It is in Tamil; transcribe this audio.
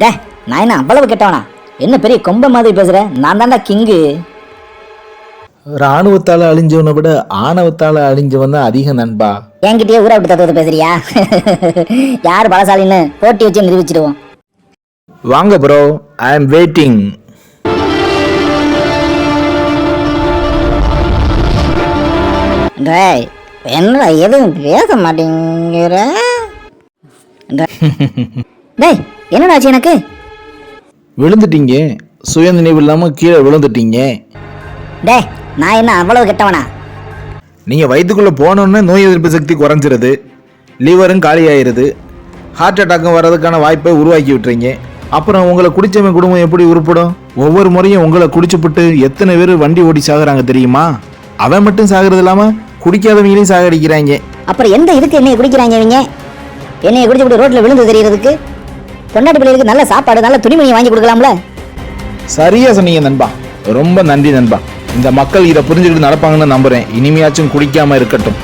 டே நான் என்ன அவ்வளவு கெட்டவனா? என்ன பெரிய கொம்ப மாதிரி பேசுற? நான் தான்டா கிங்கு. இராணுவத்தால் அழிஞ்சவனை விட ஆணவத்தால் அழிஞ்சவன் தான் அதிக நண்பா. என்கிட்டயே ஊரை விட்டு தத்துவத்தை பேசுறியா? யார் பலசாலின்னு போட்டி வச்சு நிரூபிச்சிடுவோம். வாங்க ப்ரோ ஐ அம் வெயிட்டிங் டேய் என்னடா எதுவும் பேச மாட்டேங்கிற? டேய், என்னடா ஆச்சு எனக்கு? விழுந்துட்டீங்க. சுயநினைவு இல்லாமல் கீழே விழுந்துட்டீங்க. டேய் நான் என்ன அவ்வளவு கெட்டவனா? நீங்கள் வயிற்றுக்குள்ளே போனோன்னே நோய் எதிர்ப்பு சக்தி குறைஞ்சிருது. லிவரும் காலியாயிருது. ஹார்ட் அட்டாக்கும் வர்றதுக்கான வாய்ப்பை உருவாக்கி விட்டுறீங்க. அப்புறம் உங்களை குடிச்சவன் குடும்பம் எப்படி உருப்படும்? ஒவ்வொரு முறையும் உங்களை குடிச்சுப்புட்டு எத்தனை பேர் வண்டி ஓட்டி சாகுறாங்க தெரியுமா? அவன் மட்டும் சாகுறது இல்லாமல் குடிக்காதவங்களையும் சாகடிக்கிறாங்க. அப்புறம் எந்த இதுக்கு என்னைய குடிக்கிறாங்க இவங்க? என்னைய குடிச்சு விட்டு ரோட்ல விழுந்து தெரியறதுக்கு? பொண்டாட்டி பிள்ளைகளுக்கு நல்ல சாப்பாடு நல்ல துணிமணி வாங்கி கொடுக்கலாம்ல? சரியா சொன்னீங்க நண்பா. ரொம்ப நன்றி நண்பா. இந்த மக்கள் இதை புரிஞ்சுக்கிட்டு நடப்பாங்கன்னு நம்புறேன். இனிமையாச்சும் குடிக்காம இருக்கட்டும்.